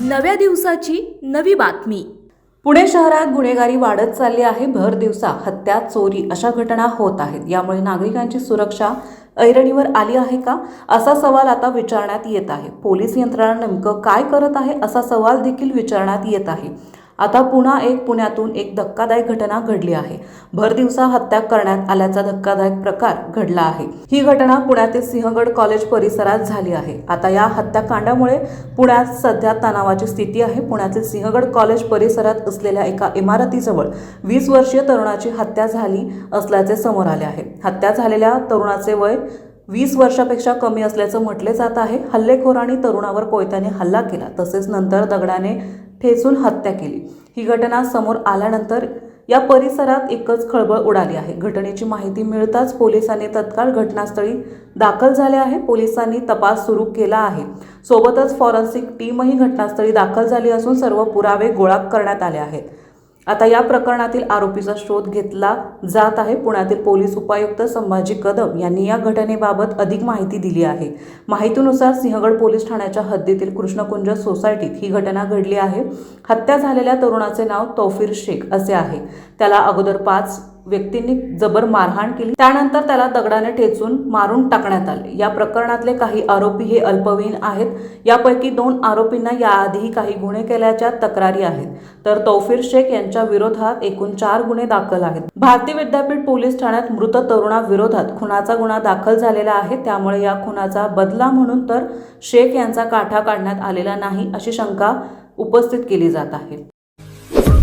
नव्या दिवसाची नवी बातमी. पुणे शहरात गुन्हेगारी वाढत चालली आहे. भर दिवसा हत्या चोरी अशा घटना होत आहेत. यामुळे नागरिकांची सुरक्षा ऐरणीवर आली आहे का? असा सवाल आता विचारण्यात येत आहे. पोलीस यंत्रणा नेमकं काय करत आहे? असा सवाल देखील विचारण्यात येत आहे. आता पुन्हा एक पुण्यातून एक धक्कादायक घटना घडली आहे. भर दिवसा हत्या करण्यात आल्याचा धक्कादायक प्रकार घडला आहे. ही घटना पुण्यातील सिंहगड कॉलेज परिसरात झाली आहे. आता या हत्याकांडामुळे पुण्यात सध्या तणावाची स्थिती आहे. पुण्यातील सिंहगड कॉलेज परिसरात असलेल्या एका इमारतीजवळ वीस वर्षीय तरुणाची हत्या झाली असल्याचे समोर आले आहे. हत्या झालेल्या तरुणाचे वय वीस वर्षापेक्षा कमी असल्याचं म्हटले जात आहे. हल्लेखोरांनी तरुणावर कोयत्याने हल्ला केला. तसेच नंतर दगडाने ठेचून हत्या केली. ही घटना समोर आल्यानंतर या परिसरात एकच खळबळ उडाली आहे. घटनेची माहिती मिळताच पोलिसांनी तत्काळ घटनास्थळी दाखल झाले आहे. पोलिसांनी तपास सुरू केला आहे. सोबतच फॉरेन्सिक टीमही घटनास्थळी दाखल झाली असून सर्व पुरावे गोळा करण्यात आले आहेत. आता या प्रकरणातील आरोपीचा शोध घेतला जात आहे. पुण्यातील पोलीस उपायुक्त संभाजी कदम यांनी या घटनेबाबत अधिक माहिती दिली आहे. माहितीनुसार सिंहगड पोलीस ठाण्याच्या हद्दीतील कृष्णकुंज सोसायटीत ही घटना घडली आहे. हत्या झालेल्या तरुणाचे नाव तौफीर शेख असे आहे. त्याला अगोदर पाच व्यक्तींनी जबर मारहाण केली. त्यानंतर त्याला दगडाने ठेचून मारून टाकण्यात आले. या प्रकरणातले काही आरोपी हे अल्पवयीन आहेत. यापैकी दोन आरोपींना याआधीही काही गुन्हे केल्याच्या तक्रारी आहेत. तर तौफीर शेख यांच्या विरोधात एकूण चार गुन्हे दाखल आहेत. भारतीय विद्यापीठ पोलीस ठाण्यात मृत तरुणाविरोधात खुनाचा गुन्हा दाखल झालेला आहे. त्यामुळे या खुनाचा बदला म्हणून तर शेख यांचा काठा काढण्यात आलेला नाही अशी शंका उपस्थित केली जात आहे.